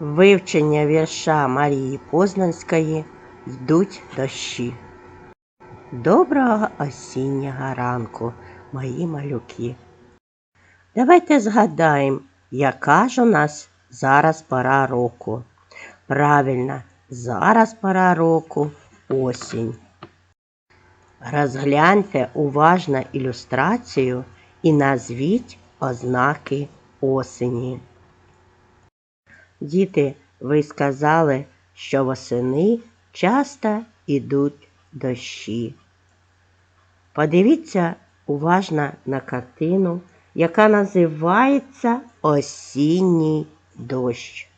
Вивчення вірша Марії Познанської йдуть дощі. Доброго осіннього ранку, мої малюки. Давайте згадаємо, яка ж у нас зараз пора року. Правильно, зараз пора року осінь. Розгляньте уважно ілюстрацію і назвіть ознаки осені. Діти, ви сказали, що восени часто йдуть дощі. Подивіться уважно на картину, яка називається Осінній дощ.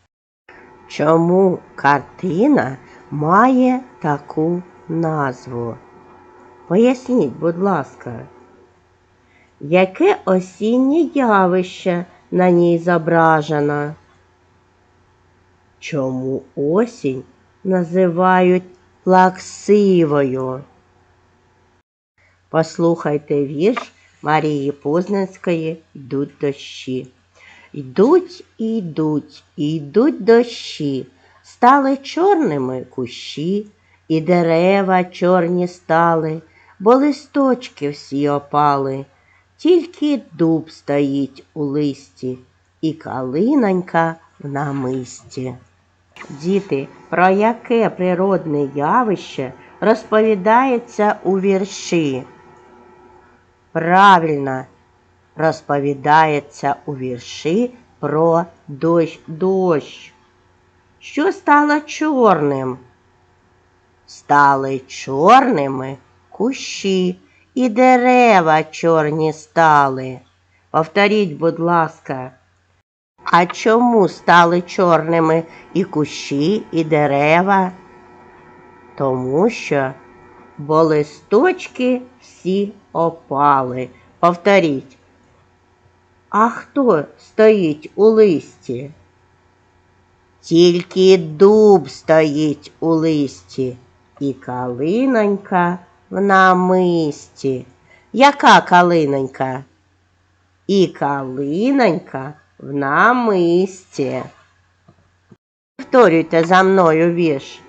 Чому картина має таку назву? Поясніть, будь ласка, яке осіннє явище на ній зображено? Чому осінь називають плаксивою? Послухайте вірш Марії Познанської «Йдуть дощі. Йдуть і йдуть, і йдуть дощі, стали чорними кущі, і дерева чорні стали, бо листочки всі опали, тільки дуб стоїть у листі, і калинонька в намисті. Діти, про яке природне явище розповідається у вірші? Правильно, розповідається у вірші про дощ дощ. Що стало чорним? Стали чорними кущі і дерева чорні стали. Повторіть, будь ласка. А чому стали чорними і кущі, і дерева? Тому що бо листочки всі опали. Повторіть. А хто стоїть у листі? Тільки дуб стоїть у листі, і калинонька в намисті. Яка калинонька? І калинонька в намисті. Повторюйте за мною вірш.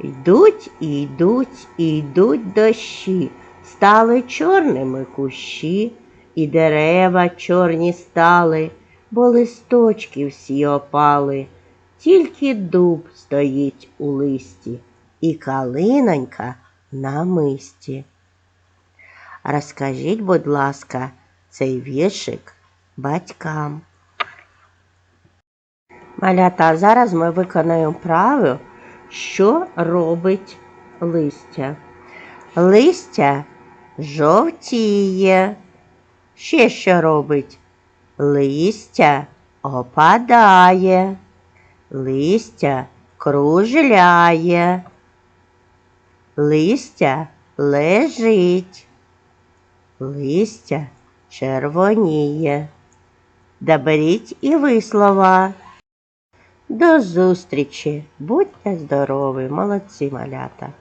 Йдуть і йдуть, і йдуть дощі, стали чорними кущі, і дерева чорні стали, бо листочки всі опали, тільки дуб стоїть у листі, і калинонька на мисті. Розкажіть, будь ласка, цей віршик батькам. Малята, а зараз ми виконаємо право, що робить листя. Листя жовтіє. Ще що робить? Листя опадає, листя кружляє, листя лежить, листя червоніє. Доберіть і ви слова. До зустрічі, будьте здорові, молодці малята.